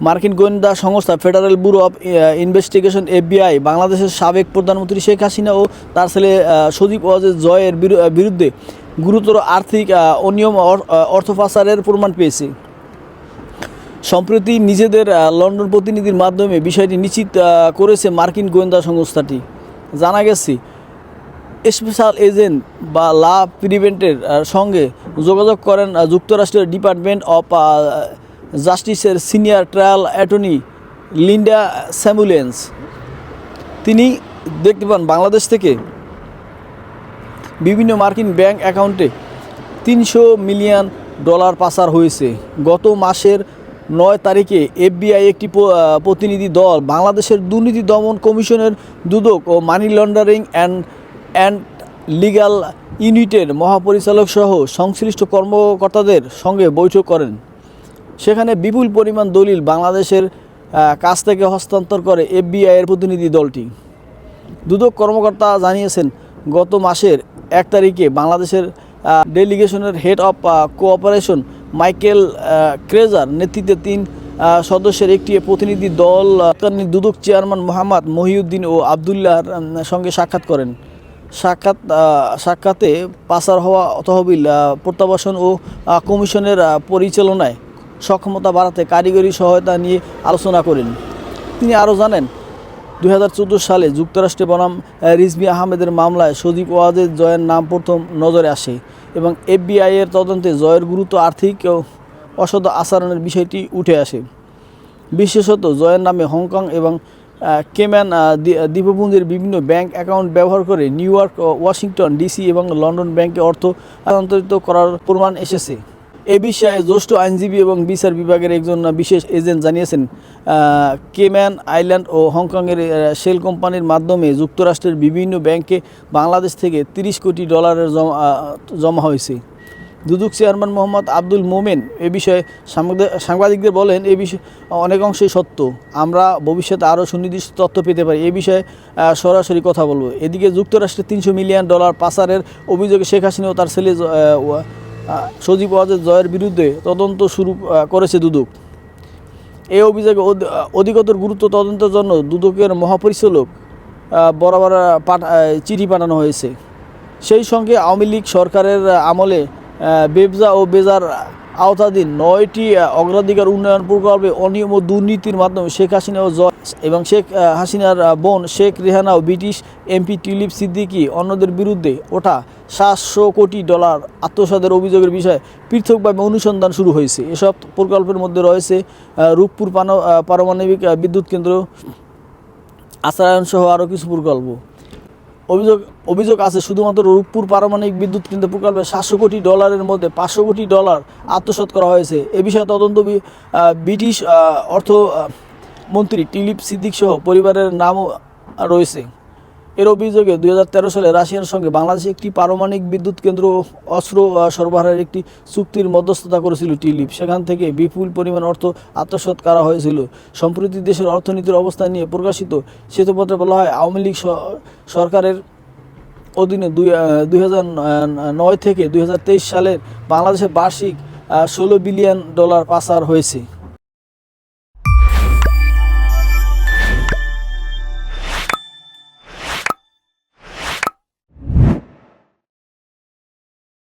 মার্কিন গোয়েন্দা সংস্থা federal bureau of investigation, FBI, বাংলাদেশের সাবেক প্রধানমন্ত্রী শেখ হাসিনা ও তার ছেলে সজীব ওয়াজেদ জয়ের বিরু- বিরুদ্ধে গুরুতর আর্থিক অনিয়ম অর- অর্থ পাচারের প্রমাণ পেয়েছে। সম্প্রতি নিজেদের লন্ডন প্রতিনিধির মাধ্যমে বিষয়টি নিশ্চিত করেছে মার্কিন গোয়েন্দা সংস্থাটি। জানা গেছে, স্পেশাল এজেন্ট বা লা প্রিভেন্টের সঙ্গে যোগাযোগ করেন যুক্তরাষ্ট্রের ডিপার্টমেন্ট অফ জাস্টিসের senior trial attorney Linda Samuelson তিনি দেখতে পান বাংলাদেশ থেকে বিভিন্ন মার্কিন ব্যাংক অ্যাকাউন্টে তিনশো মিলিয়ন ডলার পাচার হয়েছে। গত মাসের নয় তারিখে এফবিআই একটি প্রতিনিধি দল, বাংলাদেশের দুর্নীতি দমন কমিশনের দুদক ও money laundering and and legal ইউনিটের মহাপরিচালক সহ সংশ্লিষ্ট কর্মকর্তাদের সঙ্গে বৈঠক করেন। সেখানে বিপুল পরিমাণ দলিল বাংলাদেশের কাছ থেকে হস্তান্তর করে এফবিআইয়ের প্রতিনিধি দলটি। দুদক কর্মকর্তা জানিয়েছেন, গত মাসের এক তারিখে বাংলাদেশের ডেলিগেশনের head of cooperation Michael Krejza নেতৃত্বে তিন সদস্যের একটি প্রতিনিধি দল দুদক চেয়ারম্যান মোহাম্মদ মহিউদ্দিন ও আবদুল্লাহর সঙ্গে সাক্ষাৎ করেন। সাক্ষাৎ সাক্ষাতে পাচার হওয়া তহবিল প্রত্যাবাসন ও কমিশনের পরিচালনায় সক্ষমতা বাড়াতে কারিগরি সহায়তা নিয়ে আলোচনা করেন। তিনি আরও জানেন দু হাজার চোদ্দ সালে যুক্তরাষ্ট্রে বনাম রিজভি আহমেদের মামলায় সজীব ওয়াজেদ জয়ের নাম প্রথম নজরে আসে এবং এফবিআই এর তদন্তে জয়ের গুরুত্ব আর্থিক ও অসদ আচরণের বিষয়টি উঠে আসে। বিশেষত জয়ের নামে হংকং এবং কেম্যান দ্বীপপুঞ্জের বিভিন্ন ব্যাংক অ্যাকাউন্ট ব্যবহার করে নিউ ইয়র্ক ওয়াশিংটন, ডিসি এবং লন্ডন ব্যাংকে অর্থ স্থানান্তরিত করার প্রমাণ এসেছে। এ বিষয়ে জ্যেষ্ঠ আইনজীবী এবং বিচার বিভাগের একজন বিশেষ এজেন্ট জানিয়েছেন কেম্যান আইল্যান্ড ও হংকংয়ের শেল কোম্পানির মাধ্যমে যুক্তরাষ্ট্রের বিভিন্ন ব্যাংকে বাংলাদেশ থেকে তিরিশ কোটি ডলারের জমা হয়েছে। দুদক চেয়ারম্যান মোহাম্মদ আব্দুল মোমেন এ বিষয়ে সাংবাদিকদের বলেন, এ বিষয়ে অনেক অংশেই সত্য। আমরা ভবিষ্যতে আরও সুনির্দিষ্ট তথ্য পেতে পারি। এ বিষয়ে সরাসরি কথা বলব। এদিকে যুক্তরাষ্ট্রে তিনশো মিলিয়ন ডলার পাচারের অভিযোগে শেখ হাসিনা ও তার ছেলে সজীব ওয়াজেদ জয়ের বিরুদ্ধে তদন্ত শুরু করেছে দুদক। এই অভিযোগে অধ- অধিকতর গুরুত্ব তদন্তের জন্য দুদকের মহাপরিচালক বরাবর চিঠি পাঠানো হয়েছে। সেই সঙ্গে আওয়ামী লীগ সরকারের আমলে বেবজা ও বেজার আওতাধীন নয়টি অগ্রাধিকার উন্নয়ন প্রকল্পে অনিয়ম ও দুর্নীতির মাধ্যমে শেখ হাসিনা ও জয়, এবং শেখ হাসিনার বোন শেখ রেহানা ও ব্রিটিশ এমপি টিউলিপ সিদ্দিকী অন্যদের বিরুদ্ধে ওঠা সাতশো কোটি ডলার আত্মসাদের অভিযোগের বিষয়ে পৃথকভাবে অনুসন্ধান শুরু হয়েছে। এসব প্রকল্পের মধ্যে রয়েছে রূপপুর পারমাণবিক বিদ্যুৎ কেন্দ্র আশ্রয়ন সহ আরও কিছু প্রকল্প। অভিযোগ অভিযোগ আছে, শুধুমাত্র রূপপুর পারমাণবিক বিদ্যুৎ কেন্দ্র প্রকল্পে সাতশো কোটি ডলারের মধ্যে পাঁচশো কোটি ডলার আত্মসাৎ করা হয়েছে। এ বিষয়ে তদন্ত ব্রিটিশ অর্থ মন্ত্রী টিলিপ সিদ্দিক সহ পরিবারের নামও রয়েছে। এর অভিযোগে দুই হাজার তেরো সালে রাশিয়ার সঙ্গে বাংলাদেশে একটি পারমাণবিক বিদ্যুৎ কেন্দ্র অস্ত্র সরবরাহের একটি চুক্তির মধ্যস্থতা করেছিল টিলিপ। সেখান থেকে বিপুল পরিমাণ অর্থ আত্মসাৎ করা হয়েছিল। সম্প্রতি দেশের অর্থনীতির অবস্থা নিয়ে প্রকাশিত শ্বেতপত্রে বলা হয়, আওয়ামী লীগ সরকারের অধীনে দুই নয় থেকে দু হাজার তেইশ সালের বাংলাদেশের বার্ষিক ষোলো বিলিয়ন ডলার পাচার হয়েছে।